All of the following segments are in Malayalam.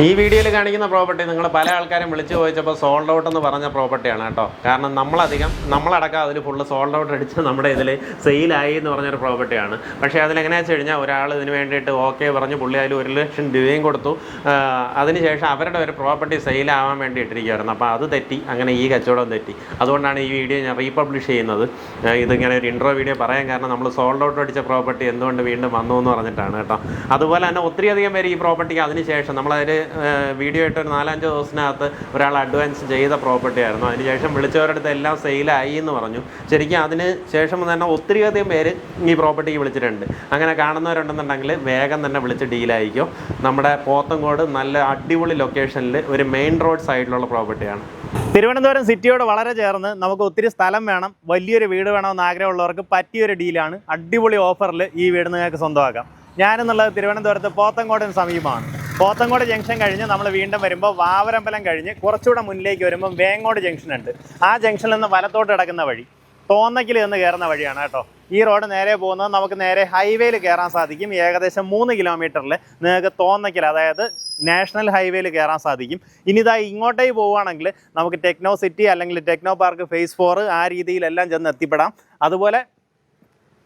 ഈ വീഡിയോയിൽ കാണിക്കുന്ന പ്രോപ്പർട്ടി നിങ്ങൾ പല ആൾക്കാരും വിളിച്ചു ചോദിച്ചപ്പോൾ സോൾഡ് ഔട്ട് എന്ന് പറഞ്ഞ പ്രോപ്പർട്ടിയാണ് കേട്ടോ. കാരണം നമ്മളധികം നമ്മളടക്കം അതിൽ ഫുള്ള് സോൾഡ് ഔട്ട് അടിച്ച് നമ്മുടെ ഇതിൽ സെയിലായി എന്ന് പറഞ്ഞൊരു പ്രോപ്പർട്ടിയാണ് പക്ഷേ അതിലെങ്ങനെയാണെന്ന് വെച്ച് കഴിഞ്ഞാൽ ഒരാൾ ഇതിന് വേണ്ടിയിട്ട് ഓക്കെ പറഞ്ഞ് പുള്ളി അതിൽ ഒരു ലക്ഷം രൂപയും കൊടുത്തു. അതിനുശേഷം അവരുടെ ഒരു പ്രോപ്പർട്ടി സെയിലാവാൻ വേണ്ടി ഇട്ടിരിക്കുകയായിരുന്നു അപ്പോൾ അത് തെറ്റി അങ്ങനെ ഈ കച്ചവടം തെറ്റി. അതുകൊണ്ടാണ് ഈ വീഡിയോ ഞാൻ റീപബ്ലിഷ് ചെയ്യുന്നത്. ഇതിങ്ങനെ ഒരു ഇൻട്രോ വീഡിയോ പറയാൻ കാരണം നമ്മൾ സോൾഡ് ഔട്ട് അടിച്ച പ്രോപ്പർട്ടി എന്തുകൊണ്ട് വീണ്ടും വന്നു എന്ന് പറഞ്ഞിട്ടാണ് കേട്ടോ. അതുപോലെ തന്നെ ഒത്തിരിയധികം പേര് ഈ പ്രോപ്പർട്ടിക്ക് അതിനുശേഷം നമ്മളതിൽ വീഡിയോ ഇട്ട് ഒരു നാലഞ്ച് ദിവസത്തിനകത്ത് ഒരാൾ അഡ്വാൻസ് ചെയ്ത പ്രോപ്പർട്ടി ആയിരുന്നു. അതിനുശേഷം വിളിച്ചവരുടെ അടുത്ത് എല്ലാം സെയിലായി എന്ന് പറഞ്ഞു. ശരിക്കും അതിന് ശേഷം തന്നെ ഒത്തിരിയധികം പേര് ഈ പ്രോപ്പർട്ടിക്ക് വിളിച്ചിട്ടുണ്ട്. അങ്ങനെ കാണുന്നവരുണ്ടെന്നുണ്ടെങ്കിൽ വേഗം തന്നെ വിളിച്ച് ഡീലായിരിക്കും നമ്മുടെ പോത്തങ്കോട് നല്ല അടിപൊളി ലൊക്കേഷനിൽ ഒരു മെയിൻ റോഡ് സൈഡിലുള്ള പ്രോപ്പർട്ടിയാണ് തിരുവനന്തപുരം സിറ്റിയോട് വളരെ ചേർന്ന് നമുക്ക് ഒത്തിരി സ്ഥലം വേണം വലിയൊരു വീട് വേണമെന്ന് ആഗ്രഹമുള്ളവർക്ക് പറ്റിയൊരു ഡീലാണ് അടിപൊളി ഓഫറിൽ ഈ വീട് നിങ്ങൾക്ക് സ്വന്തമാക്കാം. ഞാനെന്നുള്ളത് തിരുവനന്തപുരത്ത് പോത്തങ്കോടിന് സമീപമാണ്. പോത്തങ്കോട് ജംഗ്ഷൻ കഴിഞ്ഞ് നമ്മൾ വീണ്ടും വരുമ്പോൾ വാവരമ്പലം കഴിഞ്ഞ് കുറച്ചുകൂടെ മുന്നിലേക്ക് വരുമ്പോൾ വേങ്ങോട് ജംഗ്ഷൻ ഉണ്ട്. ആ ജംഗ്ഷനിൽ നിന്ന് വലത്തോട്ട് കിടക്കുന്ന വഴി തോന്നക്കിൽ നിന്ന് കയറുന്ന വഴിയാണ് കേട്ടോ. ഈ റോഡ് നേരെ പോകുന്നത് നമുക്ക് നേരെ ഹൈവേയിൽ കയറാൻ സാധിക്കും. ഏകദേശം മൂന്ന് കിലോമീറ്ററിൽ നിങ്ങൾക്ക് തോന്നക്കിൽ അതായത് നാഷണൽ ഹൈവേയിൽ കയറാൻ സാധിക്കും. ഇനിതാ ഇങ്ങോട്ടേക്ക് പോവുകയാണെങ്കിൽ നമുക്ക് ടെക്നോ സിറ്റി അല്ലെങ്കിൽ ടെക്നോ പാർക്ക് ഫേസ് ഫോർ ആ രീതിയിലെല്ലാം ചെന്ന് എത്തിപ്പെടാം. അതുപോലെ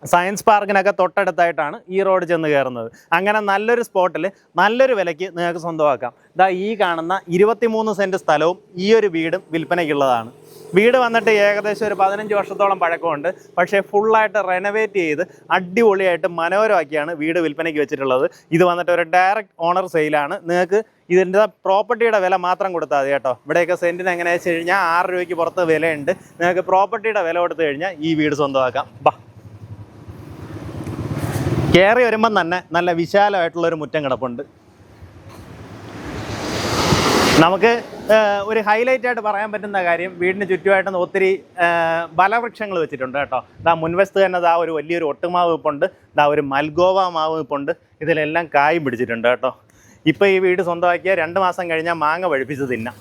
സയൻസ് പാർക്കിനൊക്കെ തൊട്ടടുത്തായിട്ടാണ് ഈ റോഡ് ചെന്ന് കയറുന്നത്. അങ്ങനെ നല്ലൊരു സ്പോട്ടിൽ നല്ലൊരു വിലയ്ക്ക് നിങ്ങൾക്ക് സ്വന്തമാക്കാം. ഇതാ ഈ കാണുന്ന ഇരുപത്തിമൂന്ന് സെന്റ് സ്ഥലവും ഈ ഒരു വീടും വിൽപ്പനയ്ക്കുള്ളതാണ്. വീട് വന്നിട്ട് ഏകദേശം ഒരു പതിനഞ്ച് വർഷത്തോളം പഴക്കമുണ്ട്. പക്ഷേ ഫുള്ളായിട്ട് റെനോവേറ്റ് ചെയ്ത് അടിപൊളിയായിട്ട് മനോഹരമാക്കിയാണ് വീട് വിൽപ്പനയ്ക്ക് വെച്ചിട്ടുള്ളത്. ഇത് വന്നിട്ട് ഒരു ഡയറക്റ്റ് ഓണർ സെയിലാണ് നിങ്ങൾക്ക് ഇതിന്റെ പ്രോപ്പർട്ടിയുടെ വില മാത്രം കൊടുത്താൽ മതി കേട്ടോ. ഇവിടെയൊക്കെ സെന്റിന് എങ്ങനെയാണെന്ന് വെച്ച് കഴിഞ്ഞാൽ ആറ് രൂപയ്ക്ക് പുറത്ത് വിലയുണ്ട്. നിങ്ങൾക്ക് പ്രോപ്പർട്ടിയുടെ വില കൊടുത്തു കഴിഞ്ഞാൽ ഈ വീട് സ്വന്തമാക്കാം. ബാ. കയറി വരുമ്പം തന്നെ നല്ല വിശാലമായിട്ടുള്ളൊരു മുറ്റം കിടപ്പുണ്ട്. നമുക്ക് ഒരു ഹൈലൈറ്റ് ആയിട്ട് പറയാൻ പറ്റുന്ന കാര്യം വീടിന് ചുറ്റുമായിട്ട് ഒത്തിരി ബലവൃക്ഷങ്ങൾ വെച്ചിട്ടുണ്ട് കേട്ടോ. ഇതാ മുൻവശത്ത് തന്നെ ഇതാ ഒരു വലിയൊരു ഒട്ടുമാവ് ഇപ്പുണ്ട്. ഇതാ ഒരു മൽഗോവ മാവ് ഇപ്പുണ്ട്. ഇതിലെല്ലാം കായും പിടിച്ചിട്ടുണ്ട് കേട്ടോ. ഇപ്പോൾ ഈ വീട് സ്വന്തമാക്കിയാൽ രണ്ട് മാസം കഴിഞ്ഞാൽ മാങ്ങ പഴുപ്പിച്ച് തിന്നാം.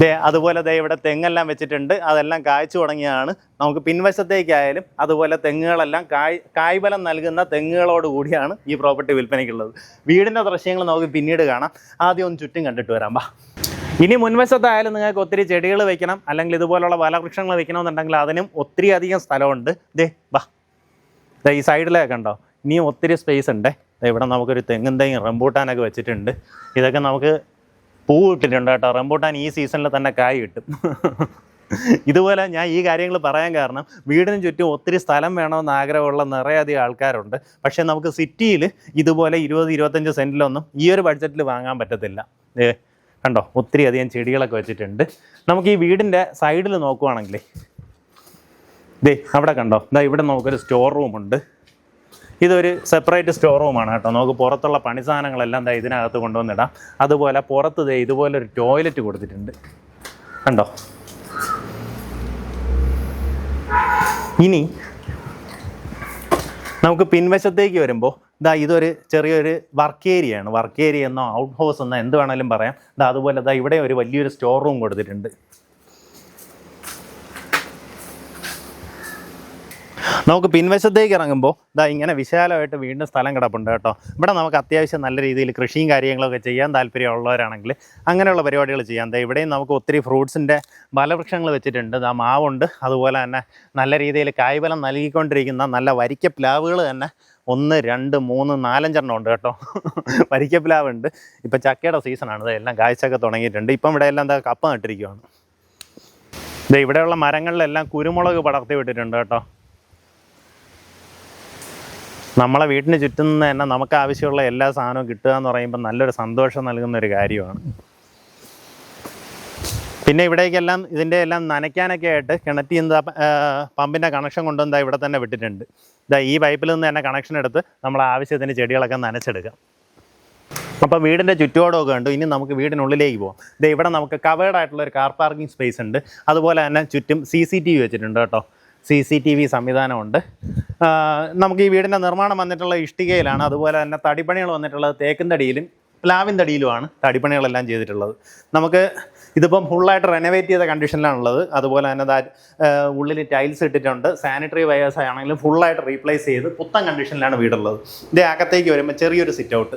ദേ അതുപോലെ ദേ ഇവിടെ തെങ്ങെല്ലാം വെച്ചിട്ടുണ്ട്. അതെല്ലാം കായ്ച്ചു തുടങ്ങിയതാണ്. നമുക്ക് പിൻവശത്തേക്കായാലും അതുപോലെ തെങ്ങുകളെല്ലാം കായ് കായ്ഫലം നൽകുന്ന തെങ്ങുകളോട് കൂടിയാണ് ഈ പ്രോപ്പർട്ടി വിൽപ്പനയ്ക്കുള്ളത്. വീടിന്റെ ദൃശ്യങ്ങൾ നമുക്ക് പിന്നീട് കാണാം. ആദ്യം ഒന്ന് ചുറ്റും കണ്ടിട്ട് വരാം ബാ ഇനി മുൻവശത്തായാലും നിങ്ങൾക്ക് ഒത്തിരി ചെടികൾ വെക്കണം അല്ലെങ്കിൽ ഇതുപോലുള്ള വലവൃക്ഷങ്ങൾ വെക്കണമെന്നുണ്ടെങ്കിൽ അതിനും ഒത്തിരി അധികം സ്ഥലമുണ്ട്. ദേ ബാ ദേ ഈ സൈഡിലൊക്കെ ഉണ്ടോ ഇനിയും ഒത്തിരി സ്പേസ് ഉണ്ട്. ഇവിടെ നമുക്കൊരു തെങ്ങും തെങ്ങും റംബൂട്ടാനൊക്കെ വെച്ചിട്ടുണ്ട്. ഇതൊക്കെ നമുക്ക് പൂ ഇട്ടിട്ടുണ്ട് കേട്ടോ. റംബൂട്ടാൻ ഈ സീസണിൽ തന്നെ കായ് കിട്ടും. ഇതുപോലെ ഞാൻ ഈ കാര്യങ്ങൾ പറയാൻ കാരണം വീടിന് ചുറ്റും ഒത്തിരി സ്ഥലം വേണമെന്ന് ആഗ്രഹമുള്ള നിറയധികം ആൾക്കാരുണ്ട്. പക്ഷേ നമുക്ക് സിറ്റിയിൽ ഇതുപോലെ ഇരുപത് ഇരുപത്തഞ്ച് സെന്റിലൊന്നും ഈ ഒരു ബഡ്ജറ്റിൽ വാങ്ങാൻ പറ്റത്തില്ല. കണ്ടോ? ഒത്തിരി അധികം ചെടികളൊക്കെ വെച്ചിട്ടുണ്ട്. നമുക്ക് ഈ വീടിന്റെ സൈഡിൽ നോക്കുവാണെങ്കിൽ ദേ അവിടെ കണ്ടോ? എന്താ ഇവിടെ നമുക്കൊരു സ്റ്റോർ റൂമുണ്ട് ഇതൊരു സെപ്പറേറ്റ് സ്റ്റോർ റൂമാണ് കേട്ടോ. നമുക്ക് പുറത്തുള്ള പണി സാധനങ്ങളെല്ലാം ദാ ഇതിനകത്ത് കൊണ്ടുവന്നിടാം. അതുപോലെ പുറത്ത് ദേ ഇതുപോലെ ഒരു ടോയ്ലറ്റ് കൊടുത്തിട്ടുണ്ട്. കണ്ടോ? ഇനി നമുക്ക് പിൻവശത്തേക്ക് വരുമ്പോൾ ഇതാ ഇതൊരു ചെറിയൊരു വർക്ക് ഏരിയയാണ് വർക്ക് ഏരിയ എന്നോ ഔട്ട് ഹൗസ് എന്നോ എന്ത് വേണമെങ്കിലും പറയാം. ഇതാ അതുപോലെ ഇതാ ഇവിടെ ഒരു വലിയൊരു സ്റ്റോർ റൂം കൊടുത്തിട്ടുണ്ട്. നമുക്ക് പിൻവശത്തേക്ക് ഇറങ്ങുമ്പോൾ ഇതാ ഇങ്ങനെ വിശാലമായിട്ട് വീണ്ടും സ്ഥലം കിടപ്പുണ്ട് കേട്ടോ. ഇവിടെ നമുക്ക് അത്യാവശ്യം നല്ല രീതിയിൽ കൃഷിയും കാര്യങ്ങളൊക്കെ ചെയ്യാൻ താല്പര്യമുള്ളവരാണെങ്കിൽ അങ്ങനെയുള്ള പരിപാടികൾ ചെയ്യാം. ദാ ഇവിടെയും നമുക്ക് ഒത്തിരി ഫ്രൂട്ട്സിന്റെ ഫലവൃക്ഷങ്ങൾ വെച്ചിട്ടുണ്ട്. ദാ മാവുണ്ട്. അതുപോലെ തന്നെ നല്ല രീതിയിൽ കായ്ഫലം നൽകിക്കൊണ്ടിരിക്കുന്ന നല്ല വരിക്ക പ്ലാവുകൾ തന്നെ ഒന്ന് രണ്ട് മൂന്ന് നാലഞ്ചെണ്ണം ഉണ്ട് കേട്ടോ. വരിക്ക പ്ലാവ് ഉണ്ട് ഇപ്പം ചക്കയുടെ സീസണാണ്. ഇത് എല്ലാം കാഴ്ചയൊക്കെ തുടങ്ങിയിട്ടുണ്ട്. ഇപ്പം ഇവിടെ എല്ലാം എന്താ കപ്പ നട്ടിരിക്കുകയാണ് ദേ ഇവിടെയുള്ള മരങ്ങളിലെല്ലാം കുരുമുളക് പടർത്തി വിട്ടിട്ടുണ്ട് കേട്ടോ. നമ്മളെ വീട്ടിന് ചുറ്റും തന്നെ നമുക്ക് ആവശ്യമുള്ള എല്ലാ സാധനവും കിട്ടുക എന്ന് പറയുമ്പോൾ നല്ലൊരു സന്തോഷം നൽകുന്ന ഒരു കാര്യമാണ്. പിന്നെ ഇവിടേക്കെല്ലാം ഇതിന്റെ എല്ലാം നനയ്ക്കാനൊക്കെ ആയിട്ട് കിണറ്റിൽ നിന്ന് പമ്പിന്റെ കണക്ഷൻ കൊണ്ടുവന്ന് ഇവിടെ തന്നെ വിട്ടിട്ടുണ്ട്. ഇതാ ഈ പൈപ്പിൽ നിന്ന് തന്നെ കണക്ഷൻ എടുത്ത് നമ്മൾ ആവശ്യത്തിന് ചെടികളൊക്കെ നനച്ചെടുക്കാം. അപ്പോൾ വീടിന്റെ ചുറ്റുപാടമൊക്കെ ഉണ്ട് ഇനി നമുക്ക് വീടിനുള്ളിലേക്ക് പോകാം ദേ ഇവിടെ നമുക്ക് കവേർഡ് ആയിട്ടുള്ള ഒരു കാർ പാർക്കിംഗ് സ്പേസ് ഉണ്ട്. അതുപോലെ തന്നെ ചുറ്റും സി സി ടി വി വെച്ചിട്ടുണ്ട് കേട്ടോ. സി സി ടി വി സംവിധാനമുണ്ട്. നമുക്ക് ഈ വീടിന്റെ നിർമ്മാണം വന്നിട്ടുള്ള ഇഷ്ടികയിലാണ്. അതുപോലെ തന്നെ തടിപ്പണികൾ വന്നിട്ടുള്ളത് തേക്കും തടിയിലും പ്ലാവിൻ തടിയിലുമാണ് തടിപ്പണികളെല്ലാം ചെയ്തിട്ടുള്ളത്. നമുക്ക് ഇതിപ്പം ഫുള്ളായിട്ട് റെനോവേറ്റ് ചെയ്ത കണ്ടീഷനിലാണുള്ളത് അതുപോലെ തന്നെ ദാ ഉള്ളിൽ ടൈൽസ് ഇട്ടിട്ടുണ്ട്. സാനിറ്ററി വയേഴ്സ് ആണെങ്കിലും ഫുള്ളായിട്ട് റീപ്ലേസ് ചെയ്ത് പുത്തൻ കണ്ടീഷനിലാണ് വീടുള്ളത്. ഇതിന്റെ അകത്തേക്ക് വരുമ്പോൾ ചെറിയൊരു സിറ്റ് ഔട്ട്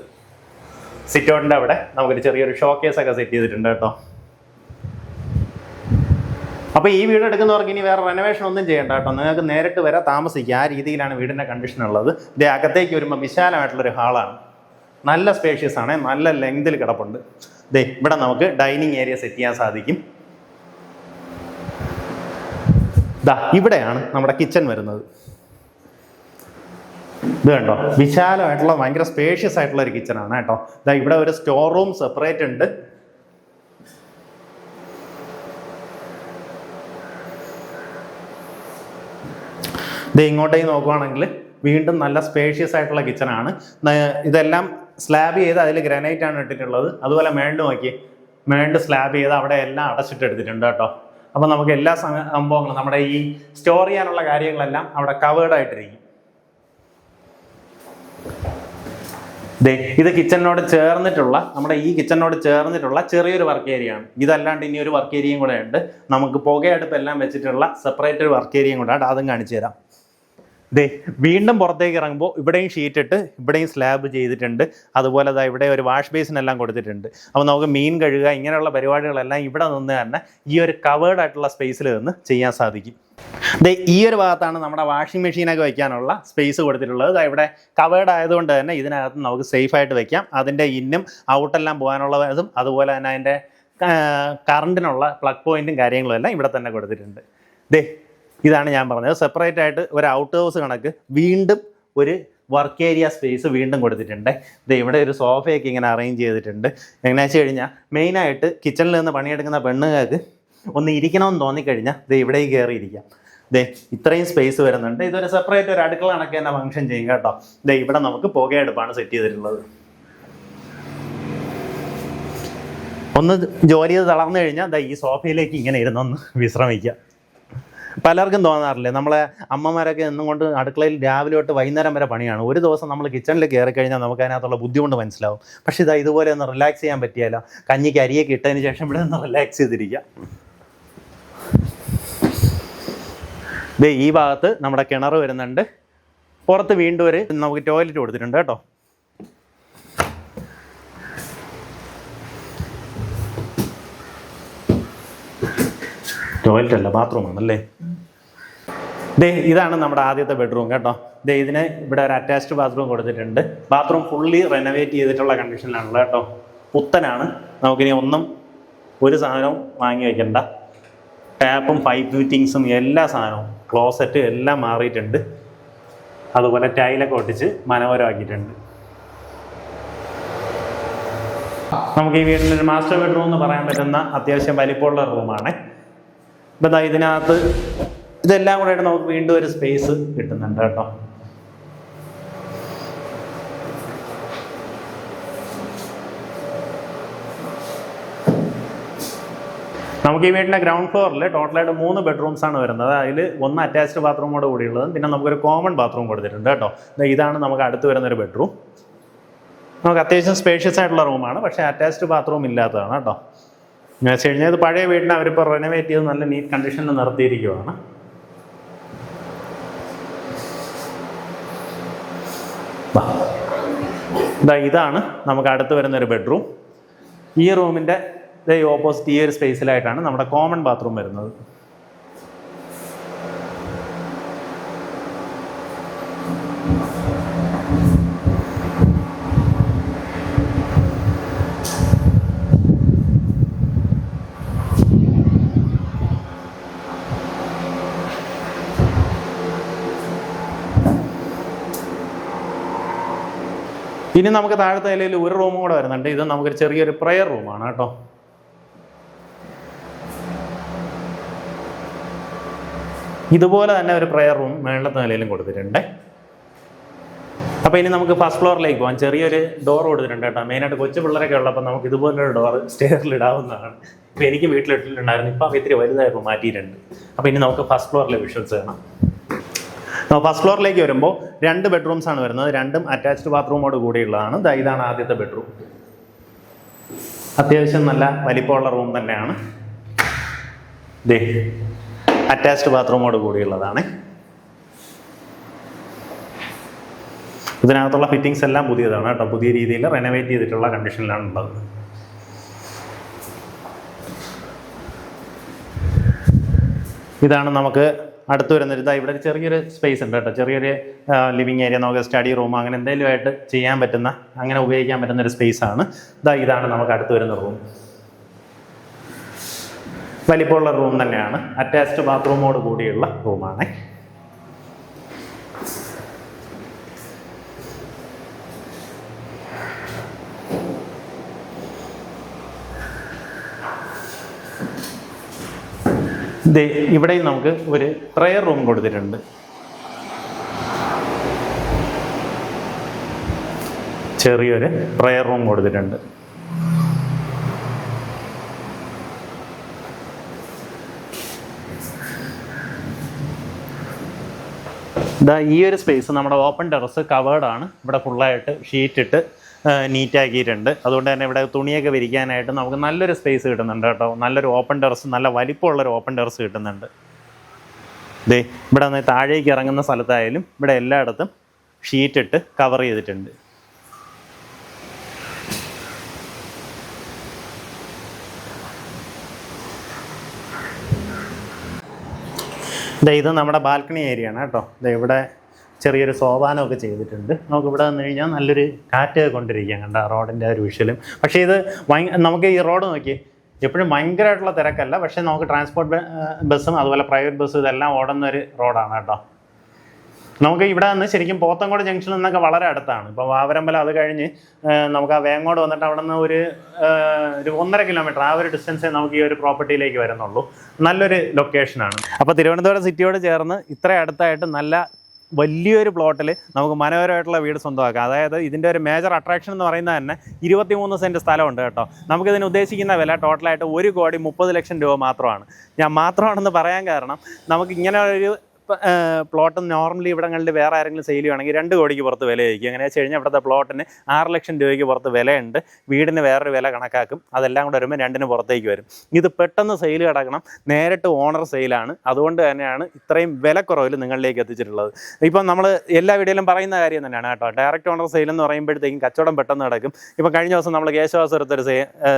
സിറ്റ് ഔട്ടിന്റെ അവിടെ നമുക്കൊരു ചെറിയൊരു ഷോക്കേസ് ഒക്കെ സെറ്റ് ചെയ്തിട്ടുണ്ട് കേട്ടോ. അപ്പോൾ ഈ വീട് എടുക്കുന്നവർക്ക് ഇനി വേറെ റെനോവേഷൻ ഒന്നും ചെയ്യേണ്ട കേട്ടോ. നിങ്ങൾക്ക് നേരിട്ട് വരെ താമസിക്കുക ആ രീതിയിലാണ് വീടിന്റെ കണ്ടീഷൻ ഉള്ളത്. ഇത് അകത്തേക്ക് വരുമ്പോൾ വിശാലമായിട്ടുള്ളൊരു ഹാളാണ് നല്ല സ്പേഷ്യസ് ആണ്. നല്ല ലെങ്തിൽ കിടപ്പുണ്ട്. ദേ ഇവിടെ നമുക്ക് ഡൈനിങ് ഏരിയ സെറ്റ് ചെയ്യാൻ സാധിക്കും. ദാ ഇവിടെയാണ് നമ്മുടെ കിച്ചൺ വരുന്നത്. ഇത് കണ്ടോ? വിശാലമായിട്ടുള്ള ഭയങ്കര സ്പേഷ്യസ് ആയിട്ടുള്ള ഒരു കിച്ചണാണ് കേട്ടോ. ദാ ഇവിടെ ഒരു സ്റ്റോർ റൂം സെപ്പറേറ്റ് ഉണ്ട്. ഇത് ഇങ്ങോട്ടേക്ക് നോക്കുവാണെങ്കിൽ വീണ്ടും നല്ല സ്പേഷ്യസ് ആയിട്ടുള്ള കിച്ചണാണ് ഇതെല്ലാം സ്ലാബ് ചെയ്ത് അതിൽ ഗ്രാനൈറ്റ് ആണ് ഇട്ടിട്ടുള്ളത്. അതുപോലെ മേണ്ട് നോക്കി. മേണ്ട് സ്ലാബ് ചെയ്ത് അവിടെ എല്ലാം അടച്ചിട്ട് എടുത്തിട്ടുണ്ട് കേട്ടോ. അപ്പോൾ നമുക്ക് എല്ലാ സംഭവങ്ങളും നമ്മുടെ ഈ സ്റ്റോർ ചെയ്യാനുള്ള കാര്യങ്ങളെല്ലാം അവിടെ കവേർഡ് ആയിട്ടിരിക്കും. ദേ ഇത് കിച്ചണിനോട് ചേർന്നിട്ടുള്ള നമ്മുടെ ഈ കിച്ചണിനോട് ചേർന്നിട്ടുള്ള ചെറിയൊരു വർക്ക് ഏരിയ ആണ്. ഇതല്ലാണ്ട് ഇനി ഒരു വർക്ക് ഏരിയയും കൂടെ ഉണ്ട്. നമുക്ക് പുകയടുപ്പ് എല്ലാം വെച്ചിട്ടുള്ള സെപ്പറേറ്റ് ഒരു വർക്ക് ഏരിയയും കൂടെ അതും കാണിച്ചു തരാം. ദേ വീണ്ടും പുറത്തേക്ക് ഇറങ്ങുമ്പോൾ ഇവിടെയും ഷീറ്റ് ഇട്ട് ഇവിടെയും സ്ലാബ് ചെയ്തിട്ടുണ്ട്. അതുപോലെ അതാ ഇവിടെ ഒരു വാഷ് ബേസിനെല്ലാം കൊടുത്തിട്ടുണ്ട്. അപ്പോൾ നമുക്ക് മീൻ കഴുകുക ഇങ്ങനെയുള്ള പരിപാടികളെല്ലാം ഇവിടെ നിന്ന് തന്നെ ഈ ഒരു കവേർഡ് ആയിട്ടുള്ള സ്പേസിൽ നിന്ന് ചെയ്യാൻ സാധിക്കും. ദേ ഈ ഒരു ഭാഗത്താണ് നമ്മുടെ വാഷിംഗ് മെഷീനൊക്കെ വെക്കാനുള്ള സ്പേസ് കൊടുത്തിട്ടുള്ളത്. ഇവിടെ കവേർഡ് ആയതുകൊണ്ട് തന്നെ ഇതിനകത്ത് നമുക്ക് സേഫായിട്ട് വെക്കാം. അതിന്റെ ഇന്നും ഔട്ടെല്ലാം പോകാനുള്ളതും അതുപോലെ തന്നെ അതിന്റെ കറണ്ടിനുള്ള പ്ലഗ് പോയിന്റും കാര്യങ്ങളും എല്ലാം ഇവിടെ തന്നെ കൊടുത്തിട്ടുണ്ട്. ദേ ഇതാണ് ഞാൻ പറഞ്ഞത്. സെപ്പറേറ്റ് ആയിട്ട് ഒരു ഔട്ട് ഹൗസ് കണക്ക് വീണ്ടും ഒരു വർക്ക് ഏരിയ സ്പേസ് വീണ്ടും കൊടുത്തിട്ടുണ്ട്. ഇത് ഇവിടെ ഒരു സോഫയൊക്കെ ഇങ്ങനെ അറേഞ്ച് ചെയ്തിട്ടുണ്ട്. എങ്ങനെയാ വെച്ച് കഴിഞ്ഞാൽ മെയിനായിട്ട് കിച്ചണിൽ നിന്ന് പണിയെടുക്കുന്ന പെണ്ണുങ്ങൾക്ക് ഒന്ന് ഇരിക്കണമെന്ന് തോന്നിക്കഴിഞ്ഞാൽ ഇത് ഇവിടേക്ക് കയറി ഇരിക്കാം ദേ ഇത്രയും സ്പേസ് വരുന്നുണ്ട്. ഇതൊരു സെപ്പറേറ്റ് ഒരു അടുക്കള കണക്ക് തന്നെ ഫംഗ്ഷൻ ചെയ്യും കേട്ടോ. ദേ ഇവിടെ നമുക്ക് പുകയെടുപ്പാണ് സെറ്റ് ചെയ്തിട്ടുള്ളത്. ഒന്ന് ജോലി ചെയ്ത് തളർന്നു കഴിഞ്ഞാൽ ഈ സോഫയിലേക്ക് ഇങ്ങനെ ഇരുന്നൊന്ന് വിശ്രമിക്കാം. പലർക്കും തോന്നാറില്ലേ? നമ്മളെ അമ്മമാരൊക്കെ എന്നും കൊണ്ട് അടുക്കളയിൽ രാവിലെ തൊട്ട് വൈകുന്നേരം വരെ പണിയാണ്. ഒരു ദിവസം നമ്മൾ കിച്ചണിൽ കയറി കഴിഞ്ഞാൽ നമുക്ക് അതിനകത്തുള്ള ബുദ്ധിമുട്ട് മനസ്സിലാവും. പക്ഷേ ഇതാ ഇതുപോലെ ഒന്ന് റിലാക്സ് ചെയ്യാൻ പറ്റിയാലോ? കഞ്ഞിക്ക് അരിയൊക്കെ ഇട്ടതിന് ശേഷം ഇവിടെ ഒന്ന് റിലാക്സ് ചെയ്തിരിക്കാം. ദേ ഈ ഭാഗത്ത് നമ്മുടെ കിണർ വരുന്നുണ്ട്. പുറത്ത് വീണ്ടും ഒരു നമുക്ക് ടോയ്ലറ്റ് കൊടുത്തിട്ടുണ്ട് കേട്ടോ. ടോയ്ലറ്റ് അല്ല ബാത്റൂം ആണല്ലേ? ദേ ഇതാണ് നമ്മുടെ ആദ്യത്തെ ബെഡ്റൂം കേട്ടോ. ദേ ഇതിന് ഇവിടെ ഒരു അറ്റാച്ച്ഡ് ബാത്റൂം കൊടുത്തിട്ടുണ്ട്. ബാത്റൂം ഫുള്ളി റെനോവേറ്റ് ചെയ്തിട്ടുള്ള കണ്ടീഷനിലാണല്ലോ കേട്ടോ. പുത്തനാണ്. നമുക്കിനി ഒന്നും ഒരു സാധനവും വാങ്ങി വയ്ക്കണ്ട ടാപ്പും പൈപ്പ് ഫിറ്റിങ്സും എല്ലാ സാധനവും. ക്ലോസറ്റ് എല്ലാം മാറിയിട്ടുണ്ട്. അതുപോലെ ടൈലൊക്കെ ഒട്ടിച്ച് മനോഹരമാക്കിയിട്ടുണ്ട്. നമുക്ക് ഈ വീട്ടിലൊരു മാസ്റ്റർ ബെഡ്റൂം എന്ന് പറയാൻ പറ്റുന്ന അത്യാവശ്യം വലിപ്പമുള്ള റൂമാണ് ഇപ്പം ഇതിനകത്ത് ഇതെല്ലാം കൂടെ ആയിട്ട് നമുക്ക് വീണ്ടും ഒരു സ്പേസ് കിട്ടുന്നുണ്ട് കേട്ടോ. നമുക്ക് ഈ വീട്ടിലെ ഗ്രൗണ്ട് ഫ്ലോറിൽ ടോട്ടലായിട്ട് മൂന്ന് ബെഡ്റൂംസ് ആണ് വരുന്നത്. അതിൽ ഒന്ന് അറ്റാച്ച്ഡ് ബാത്റൂം ബാത്റൂമോട് കൂടിയുള്ളതും പിന്നെ നമുക്കൊരു കോമൺ ബാത്റൂം കൊടുത്തിട്ടുണ്ട് കേട്ടോ. ഇതാണ് നമുക്ക് അടുത്ത് വരുന്ന ഒരു ബെഡ്റൂം നമുക്ക് അത്യാവശ്യം സ്പേഷ്യസ് ആയിട്ടുള്ള റൂമാണ് പക്ഷേ അറ്റാച്ച്ഡ് ബാത്റൂം ഇല്ലാത്തതാണ് കേട്ടോ. എന്ന് വെച്ച് കഴിഞ്ഞാൽ ഇത് പഴയ വീടിനെ അവരിപ്പോൾ റെനോവേറ്റ് ചെയ്ത് നല്ല നീറ്റ് കണ്ടീഷനിൽ നിർത്തിയിരിക്കുവാണ്. ദാ ഇതാണ് നമുക്ക് അടുത്ത് വരുന്ന ഒരു ബെഡ്റൂം ഈ റൂമിന്റെ ഓപ്പോസിറ്റ് ഈ ഒരു സ്പേസിലായിട്ടാണ് നമ്മുടെ കോമൺ ബാത്റൂം വരുന്നത്. ഇനി നമുക്ക് താഴത്തെ നിലയിൽ ഒരു റൂമും കൂടെ വരുന്നുണ്ട്. ഇത് നമുക്കൊരു ചെറിയൊരു പ്രെയർ റൂമാണ് കേട്ടോ. ഇതുപോലെ തന്നെ ഒരു പ്രെയർ റൂം മേളത്തെ നിലയിലും കൊടുത്തിട്ടുണ്ട്. അപ്പോൾ ഇനി നമുക്ക് ഫസ്റ്റ് ഫ്ലോറിലേക്ക് പോകാം. ചെറിയൊരു ഡോർ കൊടുത്തിട്ടുണ്ട് കേട്ടോ. മെയിനായിട്ട് കൊച്ചു പിള്ളേരൊക്കെ ഉള്ളപ്പോൾ നമുക്ക് ഇതുപോലൊരു ഡോർ സ്റ്റെയറിൽ ഇടാവുന്നതാണ്. ഇപ്പോൾ എനിക്ക് വീട്ടിലിട്ടിട്ടുണ്ടായിരുന്നു ഇപ്പം ഇത്തിരി വലുതായപ്പോൾ മാറ്റിയിട്ടുണ്ട്. അപ്പോൾ ഇനി നമുക്ക് ഫസ്റ്റ് ഫ്ലോറിലെ വിഷ്വൽസ് കാണാം. ഫസ്റ്റ് ഫ്ലോറിലേക്ക് വരുമ്പോൾ രണ്ട് ബെഡ്റൂംസ് ആണ് വരുന്നത്. രണ്ടും അറ്റാച്ച്ഡ് ബാത്റൂമോട് കൂടിയുള്ളതാണ്. ഇതാണ് ആദ്യത്തെ ബെഡ്റൂം അത്യാവശ്യം നല്ല വലിപ്പമുള്ള റൂം തന്നെയാണ്. ദേ അറ്റാച്ച്ഡ് ബാത്റൂമോട് കൂടിയുള്ളതാണ്. ഇതിനകത്തുള്ള ഫിറ്റിങ്സ് എല്ലാം പുതിയതാണ് കേട്ടോ. പുതിയ രീതിയിൽ റെനോവേറ്റ് ചെയ്തിട്ടുള്ള കണ്ടീഷനിലാണ് ഉള്ളത്. ഇതാണ് നമുക്ക് അടുത്ത് വരുന്നൊരു ഇതാ ഇവിടെ ചെറിയൊരു സ്പേസ് ഉണ്ട് കേട്ടോ. ചെറിയൊരു ലിവിങ് ഏരിയ നമുക്ക് സ്റ്റഡി റൂം അങ്ങനെ എന്തെങ്കിലും ആയിട്ട് ചെയ്യാൻ പറ്റുന്ന അങ്ങനെ ഉപയോഗിക്കാൻ പറ്റുന്ന ഒരു സ്പേസ് ആണ്. ഇതാ ഇതാണ് നമുക്ക് അടുത്ത് വരുന്ന റൂം വലിപ്പമുള്ള റൂം തന്നെയാണ്. അറ്റാച്ച്ഡ് ബാത്റൂമോട് കൂടിയുള്ള റൂമാണ് ദേ ഇവിടെയും നമുക്ക് ഒരു പ്രെയർ റൂം കൊടുത്തിട്ടുണ്ട്. ചെറിയൊരു പ്രെയർ റൂം കൊടുത്തിട്ടുണ്ട്. ഇതാ ഈ ഒരു സ്പേസ് നമ്മുടെ ഓപ്പൺ ടെറസ് കവേർഡാണ് ഇവിടെ ഫുള്ളായിട്ട് ഷീറ്റ് ഇട്ട് നീറ്റ് ആക്കിയിട്ടുണ്ട് അതുകൊണ്ട് തന്നെ ഇവിടെ തുണിയൊക്കെ വിരിക്കാനായിട്ട് നമുക്ക് നല്ലൊരു സ്പേസ് കിട്ടുന്നുണ്ട് കേട്ടോ. നല്ലൊരു ഓപ്പൺ ടെറസ് നല്ല വലിപ്പമുള്ളൊരു ഓപ്പൺ ടെറസ് കിട്ടുന്നുണ്ട്. ദേ ഇവിടെ നിന്ന് താഴേക്ക് ഇറങ്ങുന്ന സ്ഥലത്തായാലും ഇവിടെ എല്ലായിടത്തും ഷീറ്റ് ഇട്ട് കവർ ചെയ്തിട്ടുണ്ട്. ഇത് നമ്മുടെ ബാൽക്കണി ഏരിയ ആണ് കേട്ടോ. ഇവിടെ ചെറിയൊരു സോപാനമൊക്കെ ചെയ്തിട്ടുണ്ട്. നമുക്ക് ഇവിടെ വന്നു കഴിഞ്ഞാൽ നല്ലൊരു കാറ്റ് കൊണ്ടിരിക്കാം കണ്ട റോഡിന്റെ ഒരു വിഷ്വലും പക്ഷേ ഇത് നമുക്ക് ഈ റോഡ് നോക്കി എപ്പോഴും ഭയങ്കരമായിട്ടുള്ള തിരക്കല്ല. പക്ഷേ നമുക്ക് ട്രാൻസ്പോർട്ട് ബസ്സും അതുപോലെ പ്രൈവറ്റ് ബസ്സും ഇതെല്ലാം ഓടുന്ന ഒരു റോഡാണ് കേട്ടോ. നമുക്ക് ഇവിടെ നിന്ന് ശരിക്കും പോത്തങ്കോട് ജംഗ്ഷനിൽ നിന്നൊക്കെ വളരെ അടുത്താണ്. ഇപ്പോൾ വാവരമ്പലം അത് കഴിഞ്ഞ് നമുക്ക് ആ വേങ്ങോട് വന്നിട്ട് അവിടെ നിന്ന് ഒരു ഒരു ഒന്നര കിലോമീറ്റർ ആ ഒരു ഡിസ്റ്റൻസേ നമുക്ക് ഈ ഒരു പ്രോപ്പർട്ടിയിലേക്ക് വരുന്നുള്ളൂ. നല്ലൊരു ലൊക്കേഷനാണ് അപ്പോൾ തിരുവനന്തപുരം സിറ്റിയോട് ചേർന്ന് ഇത്ര അടുത്തായിട്ട് നല്ല വലിയൊരു പ്ലോട്ടിൽ നമുക്ക് മനോഹരമായിട്ടുള്ള വീട് സ്വന്തമാക്കാം. അതായത് ഇതിന്റെ ഒരു മേജർ അട്രാക്ഷൻ എന്ന് പറയുന്നത് തന്നെ ഇരുപത്തിമൂന്ന് സെന്റ് സ്ഥലമുണ്ട് കേട്ടോ. നമുക്കിതിന് ഉദ്ദേശിക്കുന്ന വില ടോട്ടലായിട്ട് ഒരു കോടി മുപ്പത് ലക്ഷം രൂപ മാത്രമാണ്. ഞാൻ മാത്രമാണെന്ന് പറയാൻ കാരണം നമുക്ക് ഇങ്ങനെ ഒരു പ്ലോട്ട് നോർമലി ഇവിടങ്ങളിൽ വേറെ ആരെങ്കിലും സെയിൽ ചെയ്യുകയാണെങ്കിൽ രണ്ട് കോടിക്ക് പുറത്ത് വില ചോദിക്കും അങ്ങനെ വെച്ച് കഴിഞ്ഞാൽ ഇവിടുത്തെ പ്ലോട്ടിന് ആറ് ലക്ഷം രൂപയ്ക്ക് പുറത്ത് വിലയുണ്ട്. വീടിന് വേറൊരു വില കണക്കാക്കും. അതെല്ലാം കൂടെ വരുമ്പോൾ രണ്ടിന് പുറത്തേക്ക് വരും. ഇത് പെട്ടെന്ന് സെയിൽ കിടക്കണം. നേരിട്ട് ഓണർ സെയിലാണ് അതുകൊണ്ട് തന്നെയാണ് ഇത്രയും വിലക്കുറവിൽ നിങ്ങളിലേക്ക് എത്തിച്ചിട്ടുള്ളത്. ഇപ്പം നമ്മൾ എല്ലാ വീഡിയോയിലും പറയുന്ന കാര്യം തന്നെയാണ് കേട്ടോ. ഡയറക്റ്റ് ഓണർ സെയിൽ എന്ന് പറയുമ്പോഴത്തേക്കും കച്ചവടം പെട്ടെന്ന് നടക്കും. ഇപ്പം കഴിഞ്ഞ ദിവസം നമ്മൾ കേശവാസുരത്തൊരു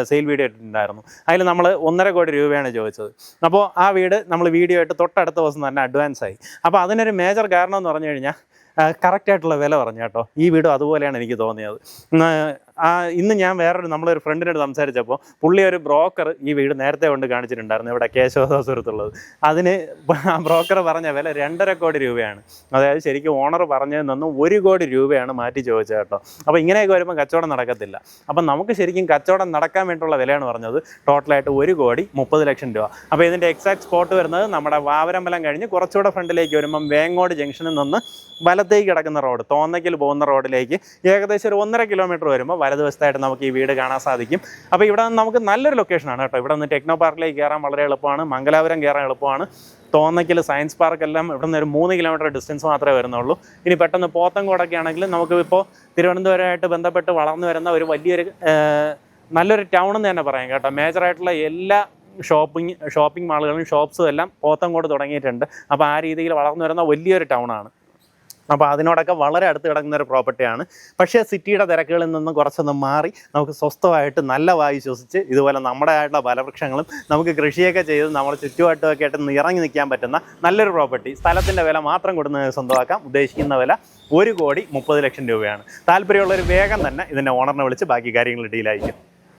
സെയിൽ വീഡിയോ ഇട്ടിട്ടുണ്ടായിരുന്നു. അതിൽ നമ്മൾ ഒന്നര കോടി രൂപയാണ് ചോദിച്ചത്. അപ്പോൾ ആ വീട് നമ്മൾ വീഡിയോ ആയിട്ട് തൊട്ടടുത്ത ദിവസം തന്നെ അഡ്വാൻസ് ആയി. അപ്പോൾ അതിനൊരു മേജർ കാരണം എന്ന് പറഞ്ഞു കഴിഞ്ഞാൽ കറക്റ്റായിട്ടുള്ള വില പറഞ്ഞു കേട്ടോ. ഈ വീടും അതുപോലെയാണ് എനിക്ക് തോന്നിയത്. ഇന്ന് ഞാൻ വേറൊരു നമ്മളൊരു ഫ്രണ്ടിനോട് സംസാരിച്ചപ്പോൾ പുള്ളി ഒരു ബ്രോക്കർ ഈ വീട് നേരത്തെ കൊണ്ട് കാണിച്ചിട്ടുണ്ടായിരുന്നു ഇവിടെ കേശവദാസുരത്തുള്ളത് അതിന് ആ ബ്രോക്കർ പറഞ്ഞ വില രണ്ടര കോടി രൂപയാണ്. അതായത് ശരിക്കും ഓണർ പറഞ്ഞതിൽ നിന്നും ഒരു കോടി രൂപയാണ് മാറ്റി ചോദിച്ചത് കേട്ടോ. അപ്പോൾ ഇങ്ങനെയൊക്കെ വരുമ്പോൾ കച്ചവടം നടക്കത്തില്ല. അപ്പം നമുക്ക് ശരിക്കും കച്ചവടം നടക്കാൻ വേണ്ടിയുള്ള വിലയാണ് പറഞ്ഞത്. ടോട്ടലായിട്ട് ഒരു കോടി മുപ്പത് ലക്ഷം രൂപ. അപ്പോൾ ഇതിന്റെ എക്സാക്ട് സ്പോട്ട് വരുന്നത് നമ്മുടെ വാവരമ്പലം കഴിഞ്ഞ് കുറച്ചുകൂടെ ഫ്രണ്ടിലേക്ക് വരുമ്പം വേങ്ങോട് ജംഗ്ഷനിൽ നിന്ന് വലത്തേക്ക് കിടക്കുന്ന റോഡ് തോന്നയ്ക്കൽ പോകുന്ന റോഡിലേക്ക് ഏകദേശം ഒരു ഒന്നര കിലോമീറ്റർ വരുമ്പോൾ വലതുവശത്തായിട്ട് നമുക്ക് ഈ വീട് കാണാൻ സാധിക്കും. അപ്പോൾ ഇവിടെ നമുക്ക് നല്ലൊരു ലൊക്കേഷനാണ് കേട്ടോ. ഇവിടെ നിന്ന് ടെക്നോ പാർക്കിലേക്ക് കയറാൻ വളരെ എളുപ്പമാണ്. മംഗലാപുരം കയറാൻ എളുപ്പമാണ്. തോന്നയ്ക്കൽ സയൻസ് പാർക്ക് എല്ലാം ഇവിടെ നിന്ന് ഒരു മൂന്ന് കിലോമീറ്റർ ഡിസ്റ്റൻസ് മാത്രമേ വരുന്നുള്ളൂ. ഇനി പെട്ടെന്ന് പോത്തങ്കോടൊക്കെ ആണെങ്കിൽ നമുക്ക് ഇപ്പോൾ തിരുവനന്തപുരമായിട്ട് ബന്ധപ്പെട്ട് വളർന്നു വരുന്ന ഒരു വലിയൊരു നല്ലൊരു ടൗൺ എന്ന് തന്നെ പറയാം കേട്ടോ. മേജറായിട്ടുള്ള എല്ലാ ഷോപ്പിംഗ് ഷോപ്പിംഗ് മാളുകളും ഷോപ്സും എല്ലാം പോത്തങ്കോട് തുടങ്ങിയിട്ടുണ്ട്. അപ്പോൾ ആ രീതിയിൽ വളർന്നു വരുന്ന വലിയൊരു ടൗണാണ് അപ്പോൾ അതിനോടൊക്കെ വളരെ അടുത്ത് കിടക്കുന്ന ഒരു പ്രോപ്പർട്ടിയാണ് പക്ഷേ സിറ്റിയുടെ തിരക്കുകളിൽ നിന്നും കുറച്ചൊന്ന് മാറി നമുക്ക് സ്വസ്ഥമായിട്ട് നല്ല വായു ശ്വസിച്ച് ഇതുപോലെ നമ്മുടെ ആയിട്ടുള്ള ഫലവൃക്ഷങ്ങളും നമുക്ക് കൃഷിയൊക്കെ ചെയ്ത് നമ്മുടെ ചുറ്റുപാട്ടുമൊക്കെ ആയിട്ട് ഇറങ്ങി നിൽക്കാൻ പറ്റുന്ന നല്ലൊരു പ്രോപ്പർട്ടി സ്ഥലത്തിന്റെ വില മാത്രം കൊടുത്ത് സ്വന്തമാക്കാം. ഉദ്ദേശിക്കുന്ന വില ഒരു കോടി മുപ്പത് ലക്ഷം രൂപയാണ്. താല്പര്യമുള്ളൊരു വേഗം തന്നെ ഇതിന്റെ ഓണറിനെ വിളിച്ച് ബാക്കി കാര്യങ്ങൾ ഡീലായിരിക്കും